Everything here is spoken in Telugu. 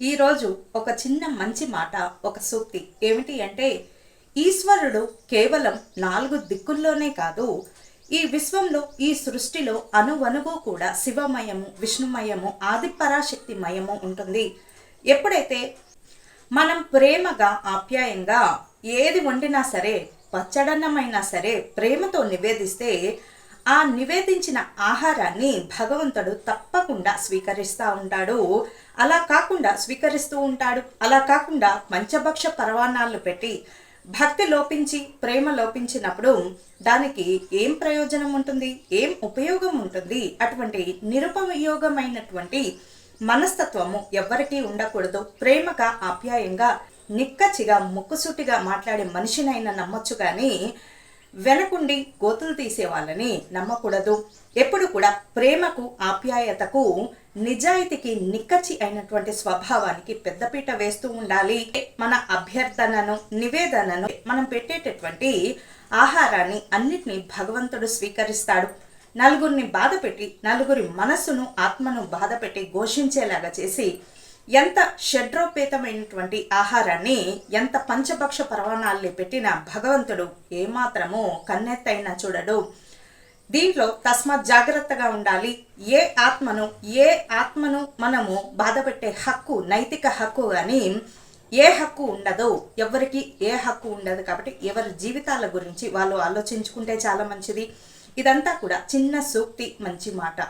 ఈరోజు ఒక చిన్న మంచి మాట ఒక సూక్తి ఏమిటి అంటే ఈశ్వరుడు కేవలం నాలుగు దిక్కుల్లోనే కాదు ఈ విశ్వంలో ఈ సృష్టిలో అనువనుగు కూడా శివమయము విష్ణుమయము ఆదిపరాశక్తిమయము ఉంటుంది. ఎప్పుడైతే మనం ప్రేమగా ఆప్యాయంగా ఏది వండినా సరే పచ్చడన్నమైనా సరే ప్రేమతో నివేదిస్తే ఆ నివేదించిన ఆహారాన్ని భగవంతుడు తప్పకుండా స్వీకరిస్తూ ఉంటాడు. అలా కాకుండా స్వీకరిస్తూ ఉంటాడు. అలా కాకుండా పంచభక్ష పరవాణాలు పెట్టి భక్తి లోపించి ప్రేమ లోపించినప్పుడు దానికి ఏం ప్రయోజనం ఉంటుంది? ఏం ఉపయోగం ఉంటుంది? అటువంటి నిరుపయోగమైనటువంటి మనస్తత్వము ఎవ్వరికీ ఉండకూడదు. ప్రేమగా ఆప్యాయంగా నిక్కచ్చిగా ముక్కుసూటిగా మాట్లాడే మనిషినైనా నమ్మొచ్చు కానీ వెనకుండి గోతులు తీసే వాళ్ళని నమ్మకూడదు. ఎప్పుడు కూడా ప్రేమకు ఆప్యాయతకు నిజాయితీకి నిక్కచి అయినటువంటి స్వభావానికి పెద్దపీట వేస్తూ ఉండాలి. మన అభ్యర్థనను నివేదనను మనం పెట్టేటటువంటి ఆహారాన్ని అన్నిటినీ భగవంతుడు స్వీకరిస్తాడు. నలుగురిని బాధపెట్టి నలుగురి మనస్సును ఆత్మను బాధపెట్టి ఘోషించేలాగా చేసి ఎంత షడ్రోపేతమైనటువంటి ఆహారాన్ని ఎంత పంచభక్ష పర్వణాల్ని పెట్టిన భగవంతుడు ఏమాత్రము కన్నెత్తైనా చూడడు. దీంట్లో తస్మాత్ జాగ్రత్తగా ఉండాలి. ఏ ఆత్మను ఏ ఆత్మను మనము బాధపెట్టే హక్కు నైతిక హక్కు అని ఏ హక్కు ఉండదో. ఎవరికి ఏ హక్కు ఉండదు కాబట్టి ఎవరి జీవితాల గురించి వాళ్ళు ఆలోచించుకుంటే చాలా మంచిది. ఇదంతా కూడా చిన్న సూక్తి మంచి మాట.